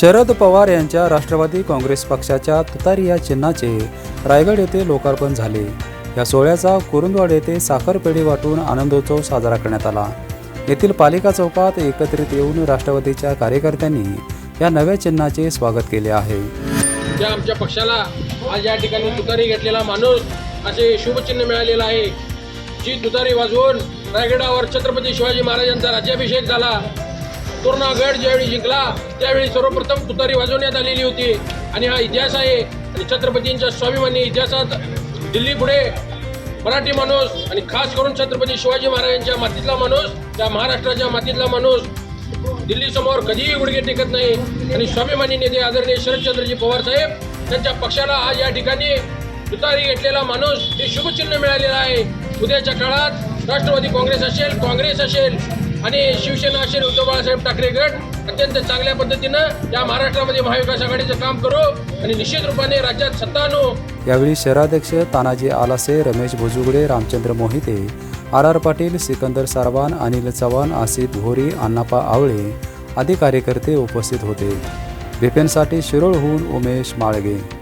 शरद पवार यांच्या राष्ट्रवादी काँग्रेस पक्षाच्या तुतारी या चिन्हाचे रायगड येथे लोकार्पण झाले. या सोहळ्याचा कुरुंदवाड येथे साखरपेढी वाटून आनंदोत्सव साजरा करण्यात आला. येथील पालिका चौकात एकत्रित येऊन राष्ट्रवादीच्या कार्यकर्त्यांनी या नव्या चिन्हाचे स्वागत केले आहे. त्या आमच्या पक्षाला आज या ठिकाणी तुतारी घेतलेला माणूस असे शुभचिन्ह मिळालेलं आहे. जी तुतारी वाजवून रायगडावर छत्रपती शिवाजी महाराजांचा राज्याभिषेक झाला तोरणागड ज्यावेळी जिंकला त्यावेळी सर्वप्रथम तुतारी वाजवण्यात आलेली होती. आणि हा इतिहास आहे. आणि छत्रपतींच्या स्वाभिमानी इतिहासात दिल्ली पुढे मराठी माणूस आणि खास करून छत्रपती शिवाजी महाराजांच्या मातीतला माणूस त्या महाराष्ट्राच्या मातीतला माणूस दिल्ली समोर कधीही गुडघे टेकत नाही. आणि स्वाभिमानी नेते आदरणीय शरदचंद्रजी पवार साहेब त्यांच्या पक्षाला आज या ठिकाणी तुतारी घेतलेला माणूस हे शुभचिन्ह मिळालेलं आहे. उद्याच्या काळात राष्ट्रवादी काँग्रेस असेल काँग्रेस असेल आणि शिवसेना असेल उद्धव बाळासाहेब ठाकरे गट अत्यंत चांगल्या पद्धतीनं या महाराष्ट्रामध्ये महाविकास आघाडीचं काम करू आणि निश्चित रूपाने राज्यात सत्ता आणू. यावेळी शहराध्यक्ष तानाजी आलासे रमेश भुजुगडे रामचंद्र मोहिते आर आर पाटील सिकंदर सारवान अनिल चव्हाण आसिफ घोरी अण्णापा आवळे आदी कार्यकर्ते उपस्थित होते. बिपिनसाठी शिरोळहून उमेश माळगे.